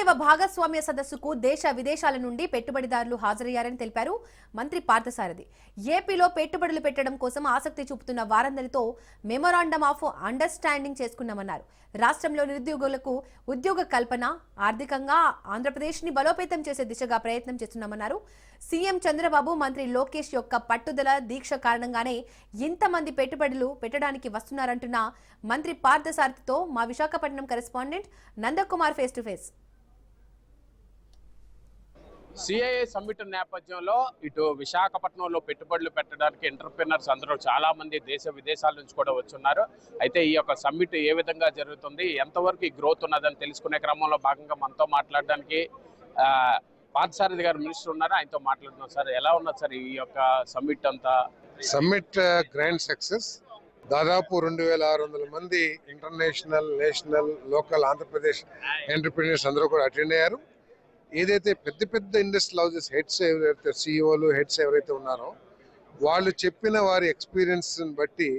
ముప్పైవ భాగస్వామ్య సదస్సుకు దేశ విదేశాల నుండి పెట్టుబడిదారులు హాజరయ్యారని తెలిపారు మంత్రి పార్థసారథి. ఏపీలో పెట్టుబడులు పెట్టడం కోసం ఆసక్తి చూపుతున్న వారందరితో మెమొరాండమ్ ఆఫ్ అండర్స్టాండింగ్ చేసుకున్నామన్నారు. రాష్ట్రంలో నిరుద్యోగులకు ఉద్యోగ కల్పన ఆర్థికంగా ఆంధ్రప్రదేశ్ని బలోపేతం చేసే దిశగా ప్రయత్నం చేస్తున్నామన్నారు. సీఎం చంద్రబాబు మంత్రి లోకేష్ యొక్క పట్టుదల దీక్ష కారణంగానే ఇంతమంది పెట్టుబడులు పెట్టడానికి వస్తున్నారంటున్న మంత్రి పార్థసారథితో మా Visakhapatnam correspondent Nandakumar face to face. CIA summit నేపథ్యంలో ఇటు విశాఖపట్నంలో పెట్టుబడులు పెట్టడానికి ఎంటర్ప్రినర్స్ అందరూ చాలా మంది దేశ విదేశాల నుంచి కూడా వచ్చున్నారు అయితే ఈ యొక్క సమ్మిట్ ఏ విధంగా జరుగుతుంది? ఎంతవరకు ఈ గ్రోత్ ఉన్నదని తెలుసుకునే క్రమంలో భాగంగా మనతో మాట్లాడడానికి పార్థసారథి గారు మినిస్టర్ ఉన్నారు. ఆయనతో మాట్లాడుతున్నాం సార్. ఎలా ఉన్నది సార్ ఈ యొక్క సమ్మిట్ అంతా? సమ్మిట్ గ్రాండ్ సక్సెస్ దాదాపు రెండు వేల ఆరు వందల మంది international national local Andhra Pradesh entrepreneurs అందరూ కూడా అటెండ్ అయ్యారు. ఏదైతే పెద్ద పెద్ద ఇండస్ట్రియల్ హౌసెస్ హెడ్స్ ఎవరైతే సిఇఓలు హెడ్స్ ఎవరైతే ఉన్నారో వాళ్ళు చెప్పిన వారి ఎక్స్పీరియన్స్ని బట్టి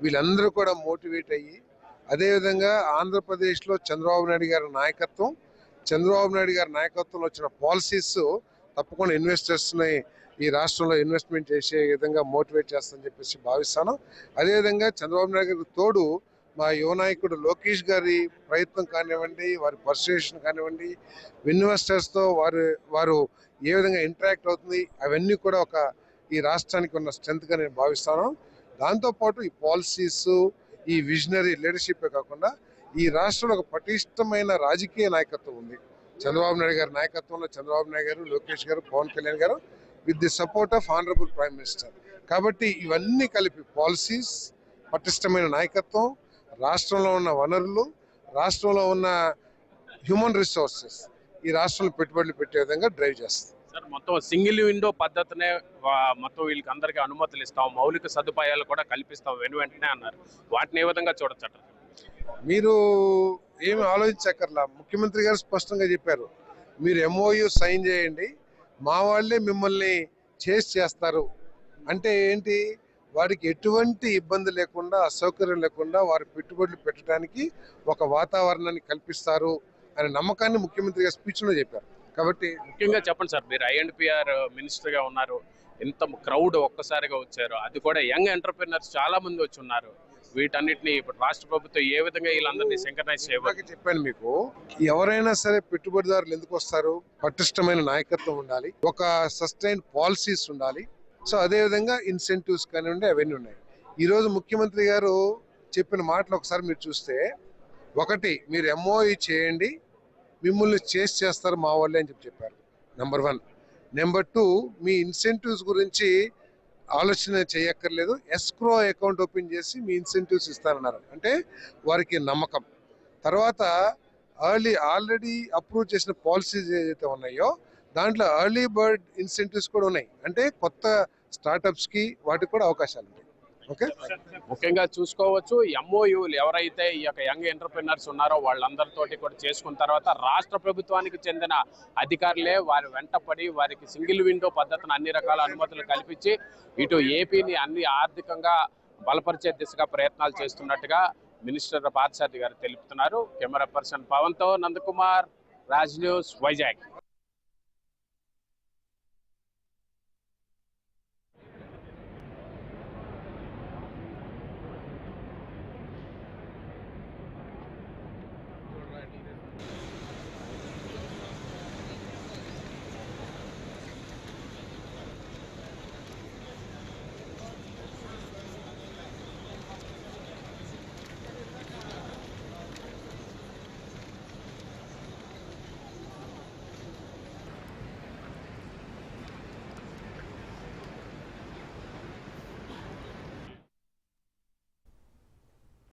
వీళ్ళందరూ కూడా మోటివేట్ అయ్యి అదేవిధంగా ఆంధ్రప్రదేశ్లో చంద్రబాబు నాయుడు గారి నాయకత్వం చంద్రబాబు నాయుడు గారి నాయకత్వంలో వచ్చిన పాలసీస్ తప్పకుండా ఇన్వెస్టర్స్ని ఈ రాష్ట్రంలో ఇన్వెస్ట్మెంట్ చేసే విధంగా మోటివేట్ చేస్తుందని చెప్పేసి భావిస్తాను. అదేవిధంగా చంద్రబాబు నాయుడు గారికి తోడు మా యువ నాయకుడు లోకేష్ గారి ప్రయత్నం కానివ్వండి వారి పర్సుయేషన్ కానివ్వండి ఇన్వెస్టర్స్తో వారు వారు ఏ విధంగా ఇంటరాక్ట్ అవుతుంది అవన్నీ కూడా ఒక ఈ రాష్ట్రానికి ఉన్న స్ట్రెంత్గా నేను భావిస్తాను. దాంతోపాటు ఈ పాలసీస్ ఈ విజనరీ లీడర్షిప్ కాకుండా ఈ రాష్ట్రంలో ఒక పటిష్టమైన రాజకీయ నాయకత్వం ఉంది. చంద్రబాబు నాయుడు గారి నాయకత్వంలో చంద్రబాబు నాయుడు గారు లోకేష్ గారు పవన్ కళ్యాణ్ గారు with the support of honourable prime minister కాబట్టి ఇవన్నీ కలిపి పాలసీస్ పటిష్టమైన నాయకత్వం రాష్ట్రంలో ఉన్న వనరులు రాష్ట్రంలో ఉన్న హ్యూమన్ రిసోర్సెస్ ఈ రాష్ట్రంలో పెట్టుబడులు పెట్టే విధంగా డ్రైవ్ చేస్తుంది. సార్ మొత్తం సింగిల్ విండో పద్ధతినే మొత్తం వీళ్ళకి అందరికీ అనుమతులు ఇస్తాం. మౌలిక సదుపాయాలు కూడా కల్పిస్తాం. వెను వెంటనే అన్నారు. వాటిని ఏ విధంగా చూడొచ్చట? మీరు ఏమి ఆలోచించక్కర్లా. ముఖ్యమంత్రి గారు స్పష్టంగా చెప్పారు. మీరు ఎంఓయు సైన్ చేయండి. మా వాళ్ళే మిమ్మల్ని చేసి చేస్తారు. అంటే ఏంటి? వారికి ఎటువంటి ఇబ్బంది లేకుండా అసౌకర్యం లేకుండా వారి పెట్టుబడులు పెట్టడానికి ఒక వాతావరణాన్ని కల్పిస్తారు అనే నమ్మకాన్ని ముఖ్యమంత్రి గారు స్పీచ్లో చెప్పారు. కాబట్టి ముఖ్యంగా చెప్పండి సార్ మీరు ఐఎండ్పిఆర్ మినిస్టర్గా ఉన్నారు. ఎంత క్రౌడ్ ఒక్కసారిగా వచ్చారు. అది కూడా యంగ్ ఎంటర్ప్రినర్స్ చాలా మంది వచ్చి ఉన్నారు. వీటన్నిటిని ఇప్పుడు రాష్ట్ర ప్రభుత్వం ఏ విధంగా వీళ్ళందరినీ సింకనైజ్ ఇందాక చెప్పాను మీకు ఎవరైనా సరే పెట్టుబడిదారులు ఎందుకు వస్తారు? పటిష్టమైన నాయకత్వం ఉండాలి. ఒక సస్టైన్ పాలసీస్ ఉండాలి. సో అదే విధంగా ఇన్సెంటివ్స్ కానివ్వండి అవన్నీ ఉన్నాయి. ఈరోజు ముఖ్యమంత్రి గారు చెప్పిన మాటలు ఒకసారి మీరు చూస్తే ఒకటి మీరు ఎంఓఈ చేయండి మిమ్మల్ని చేసి చేస్తారు మా వాళ్ళే అని చెప్పి చెప్పారు. నెంబర్ వన్ నెంబర్ టూ మీ ఇన్సెంటివ్స్ గురించి ఆలోచన చేయక్కర్లేదు. ఎస్క్రో అకౌంట్ ఓపెన్ చేసి మీ ఇన్సెంటివ్స్ ఇస్తారన్నారు అంటే వారికి నమ్మకం. తర్వాత ఎర్లీ ఆల్రెడీ అప్రూవ్ చేసిన పాలసీస్ ఏదైతే ఉన్నాయో దాంట్లో ఎర్లీ బర్డ్ ఇన్సెంటివ్స్ కూడా ఉన్నాయి. అంటే కొత్త స్టార్టప్స్కి వాటికి కూడా అవకాశాలు ఉన్నాయి ఓకే? ముఖ్యంగా చూసుకోవచ్చు ఎంఓయూలు ఎవరైతే ఈ యొక్క యంగ్ ఎంటర్ప్రినర్స్ ఉన్నారో వాళ్ళందరితోటి కూడా చేసుకున్న తర్వాత రాష్ట్ర ప్రభుత్వానికి చెందిన అధికారులే వారి వెంటపడి వారికి సింగిల్ విండో పద్ధతిని అన్ని రకాల అనుమతులు కల్పించి ఇటు ఏపీని అన్ని ఆర్థికంగా బలపరిచే దిశగా ప్రయత్నాలు చేస్తున్నట్టుగా మినిస్టర్ పార్థసారథి గారు తెలుపుతున్నారు. కెమెరా పర్సన్ పవన్తో నందకుమార్ రాజ్ న్యూస్ వైజాగ్.